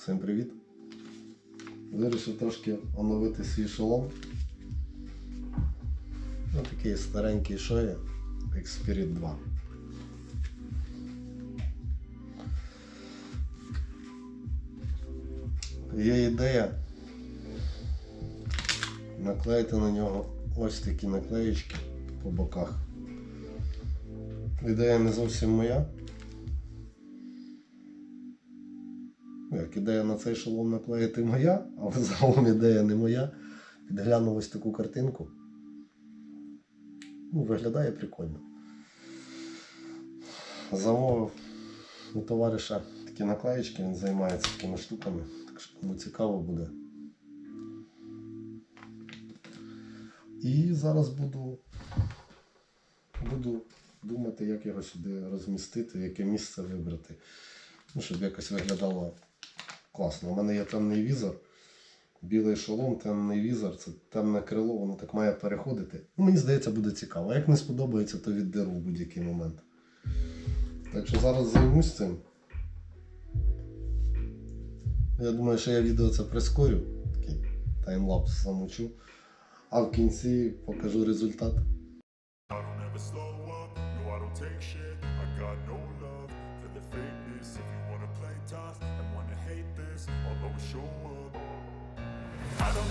Всім привіт! Вирішив трошки оновити свій шолом. Ось такий старенький шоє Xperit 2. Є ідея наклеїти на нього ось такі наклеїчки по боках. Ідея не зовсім моя. Як ідея на цей шолом наклеїти моя, але загалом ідея не моя. Підглянув ось таку картинку. Ну, виглядає прикольно. Замовив у товариша такі наклеїчки, він займається такими штуками. Так що кому цікаво буде. І зараз буду, буду думати, як його сюди розмістити, яке місце вибрати. Ну, щоб якось виглядало класно. У мене є темний візор, білий шолом, темний візор, це темне крило, воно так має переходити. Ну, мені здається, буде цікаво. Як не сподобається, то віддеру в будь-який момент. Так що зараз займусь цим. Я думаю, що я відео це прискорю, такий таймлапс замучу. А в кінці покажу результат. I don't ever slow up, no I don't take shit I got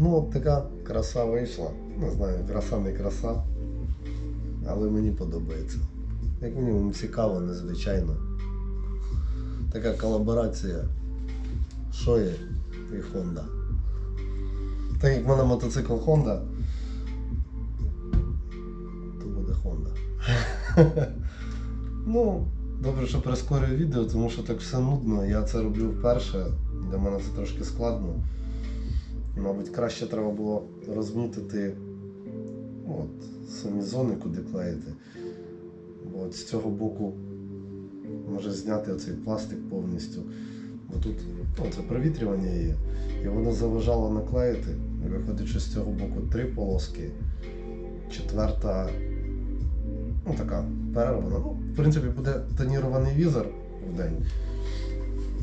Ну, от така краса вийшла. Не знаю, краса не краса. Але мені подобається. Як мінімум цікаво, незвичайно. Така колаборація Шої і Honda. Так як в мене мотоцикл Honda, то буде Honda. ну, добре, що прискорюю відео, тому що так все нудно. Я це роблю вперше. Для мене це трошки складно. Мабуть, краще треба було розмітити ну, от, самі зони, куди клеїти. Бо от з цього боку може зняти оцей пластик повністю. Бо тут ну, це провітрювання є. І воно заважало наклеїти. Виходить, що з цього боку три полоски, четверта, ну така перервана. Ну, в принципі, буде тонірований візор в день.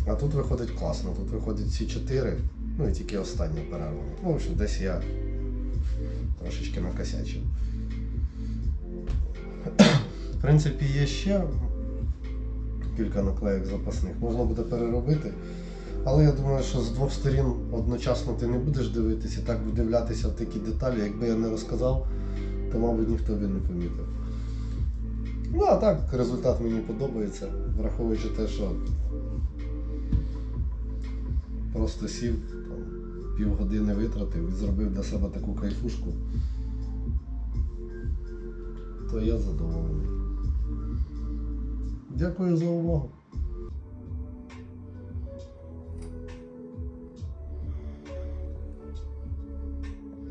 А тут виходить класно, тут виходить всі чотири, ну і тільки остання перервана. Ну, общем, десь я трошечки накосячив. В принципі, є ще кілька наклеїк запасних, можна буде переробити. Але я думаю, що з двох сторін одночасно ти не будеш дивитися, так вдивлятися в такі деталі. Якби я не розказав, то, мабуть, ніхто би не помітив. Ну, а так, результат мені подобається, враховуючи те, що просто сів, півгодини витратив і зробив для себе таку кайфушку, то я задоволений. Дякую за увагу.